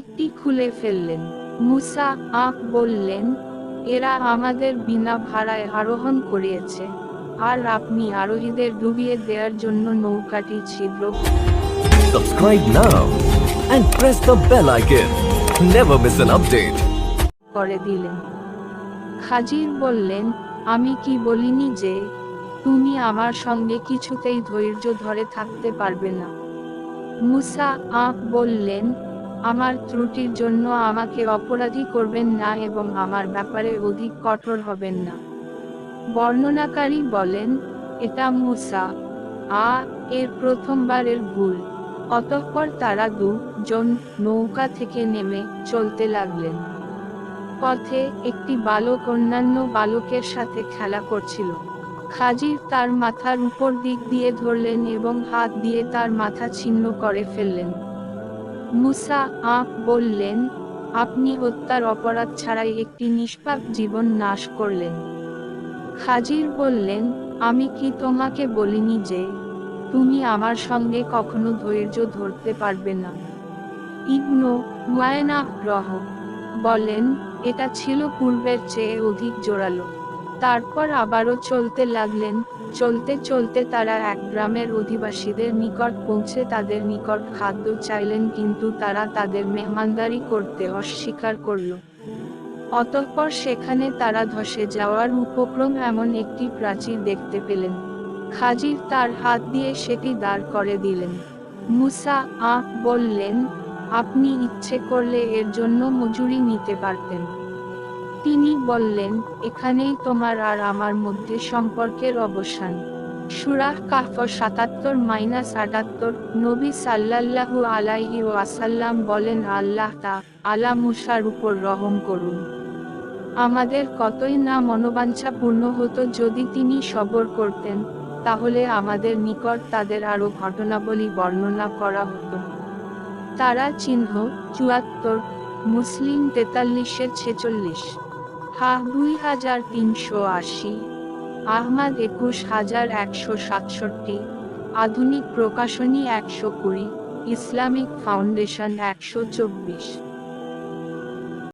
একটি খুলে ফেললেন। মুসা আহ বললেন এরা আমাদের বিনা ভাড়ায় আরোহণ করিয়েছে আর আপনি আরোহীদের ডুবিয়ে দেওয়ার জন্য নৌকাটি ছিদ্র Subscribe now and press the bell icon. Never miss an update. করে দিলেন। খাজির বললেন আমি কি বলিনি যে তুমি আমার সঙ্গে কিছুতেই ধৈর্য ধরে থাকতে পারবে না? মুসা আঁক বললেন আমার ত্রুটির জন্য আমাকে অপরাধী করবেন না এবং আমার ব্যাপারে অধিক কঠোর হবেন না। বর্ণনাকারী বলেন, এটা মুসা। আ, এর প্রথমবারের ভুল। অতঃপর তারা দু জন নৌকা থেকে নেমে চলতে লাগলেন। পথে একটি বালক অন্যান্য বালকের সাথে খেলা করছিল। খাজির তার মাথার উপর দিক দিয়ে ধরলেন এবং হাত দিয়ে তার মাথা ছিন্ন করে ফেললেন। মুসা আঁক বললেন, আপনি হত্যার অপরাধ ছাড়াই একটি নিষ্পাপ জীবন নাশ করলেন। খাজির বললেন, আমি কি তোমাকে বলিনি যে তুমি আমার সঙ্গে কখনো ধৈর্য ধরতে পারবে না? ইবনু মায়না রহ বলেন, এটা ছিল পূর্বের চেয়ে অধিক জোরালো। তারপর আবারও চলতে লাগলেন। চলতে চলতে তারা এক গ্রামের অধিবাসীদের নিকট পৌঁছে তাদের নিকট খাদ্য চাইলেন কিন্তু তারা তাদের মেহমানদারি করতে অস্বীকার করল। অতঃপর সেখানে তারা ধসে যাওয়ার উপক্রম এমন একটি প্রাচীর দেখতে পেলেন। খাজির তার হাত দিয়ে সেটি দাঁড় করে দিলেন। মুসা, আহ, বললেন, আপনি ইচ্ছে করলে এর জন্য মজুরি নিতে পারতেন। তিনি বললেন, এখানেই তোমার আর আমার মধ্যে সম্পর্কের অবসান। সুরাহ কাহফ সাতাত্তর মাইনাস আটাত্তর, নবী সাল্লাল্লাহু আলাইহি ওয়াসাল্লাম বলেন, আল্লাহ তা আলা মুসার উপর রহম করুন। আমাদের কতই না মনোবাঞ্ছা পূর্ণ হতো যদি তিনি সবর করতেন, তাহলে আমাদের নিকট তাদের আরও ঘটনাবলী বর্ণনা করা হতো। তারা চিহ্ন, চুয়াত্তর, মুসলিম তেতাল্লিশের ছেচল্লিশ। হা দুই হাজার তিনশো আশি, আহমাদ একুশ হাজার একশো সাতষট্টি, আধুনিক প্রকাশনী একশো কুড়ি, ইসলামিক ফাউন্ডেশন একশো চব্বিশ।